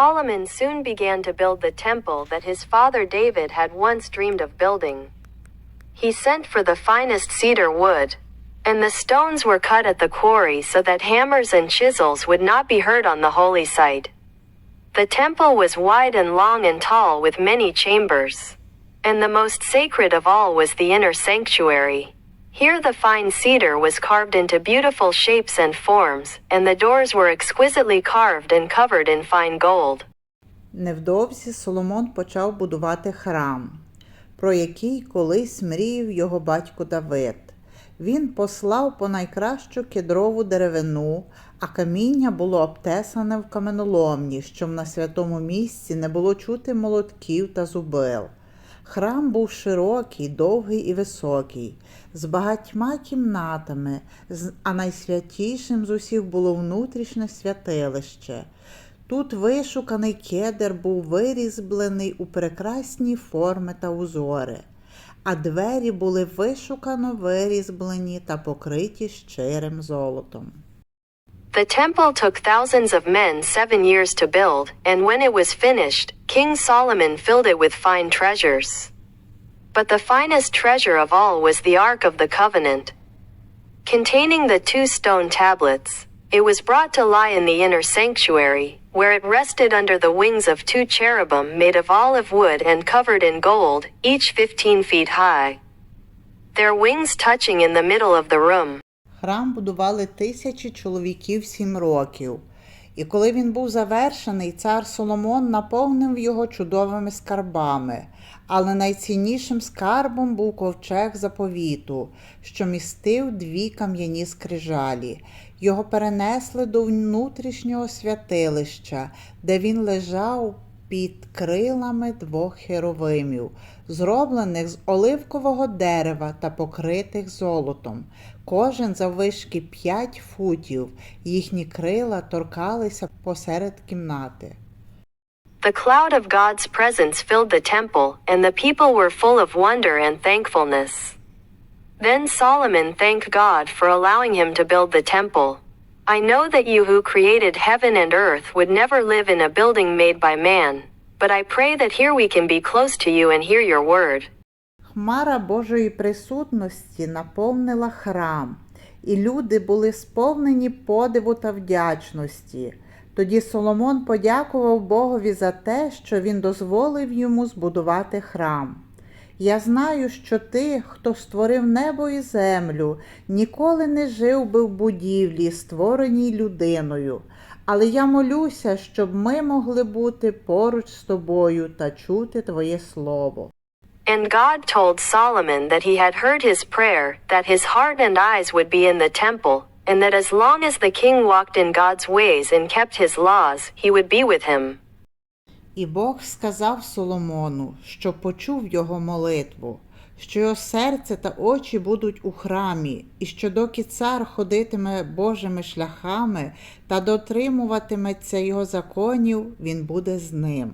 Solomon soon began to build the temple that his father David had once dreamed of building. He sent for the finest cedar wood, and the stones were cut at the quarry so that hammers and chisels would not be heard on the holy site. The temple was wide and long and tall with many chambers. And the most sacred of all was the inner sanctuary. Here the fine cedar was carved into beautiful shapes and forms, and the doors were exquisitely carved and covered in fine gold. Невдовзі Соломон почав будувати храм, про який колись мріяв його батько Давид. Він послав по найкращу кедрову деревину, а каміння було обтесане в каменоломні, щоб на святому місці не було чути молотків та зубил. Храм був широкий, довгий і високий, з багатьма кімнатами, а найсвятішим з усіх було внутрішнє святилище. Тут вишуканий кедр був вирізблений у прекрасні форми та узори, а двері були вишукано вирізблені та покриті щирим золотом. The temple took thousands of men seven years to build, and when it was finished, King Solomon filled it with fine treasures. But the finest treasure of all was the Ark of the Covenant. Containing the two stone tablets, it was brought to lie in the inner sanctuary, where it rested under the wings of two cherubim made of olive wood and covered in gold, each fifteen feet high. Their wings touching in the middle of the room. Храм будували тисячі чоловіків сім років. І коли він був завершений, цар Соломон наповнив його чудовими скарбами, але найціннішим скарбом був ковчег заповіту, що містив дві кам'яні скрижалі. Його перенесли до внутрішнього святилища, де він лежав під крилами двох херовимів, зроблених з оливкового дерева та покритих золотом. Кожен заввишки п'ять футів, їхні крила торкалися посеред кімнати. The cloud of God's presence filled the temple, and the people were full of wonder and thankfulness. Then Solomon thanked God for allowing him to build the temple. I know that you who created heaven and earth would never live in a building made by man, but I pray that here we can be close to you and hear your word. Хмара Божої присутності наповнила храм, і люди були сповнені подиву та вдячності. Тоді Соломон подякував Богові за те, що він дозволив йому збудувати храм. Я знаю, що ти, хто створив небо і землю, ніколи не жив би в будівлі, створеній людиною. Але я молюся, щоб ми могли бути поруч з тобою та чути Твоє Слово. And God told Solomon that he had heard his prayer, that his heart and eyes would be in the temple, and that as long as the king walked in God's ways and kept his laws, he would be with him. І Бог сказав Соломону, що почув його молитву, що його серце та очі будуть у храмі, і що доки цар ходитиме Божими шляхами та дотримуватиметься його законів, він буде з ним.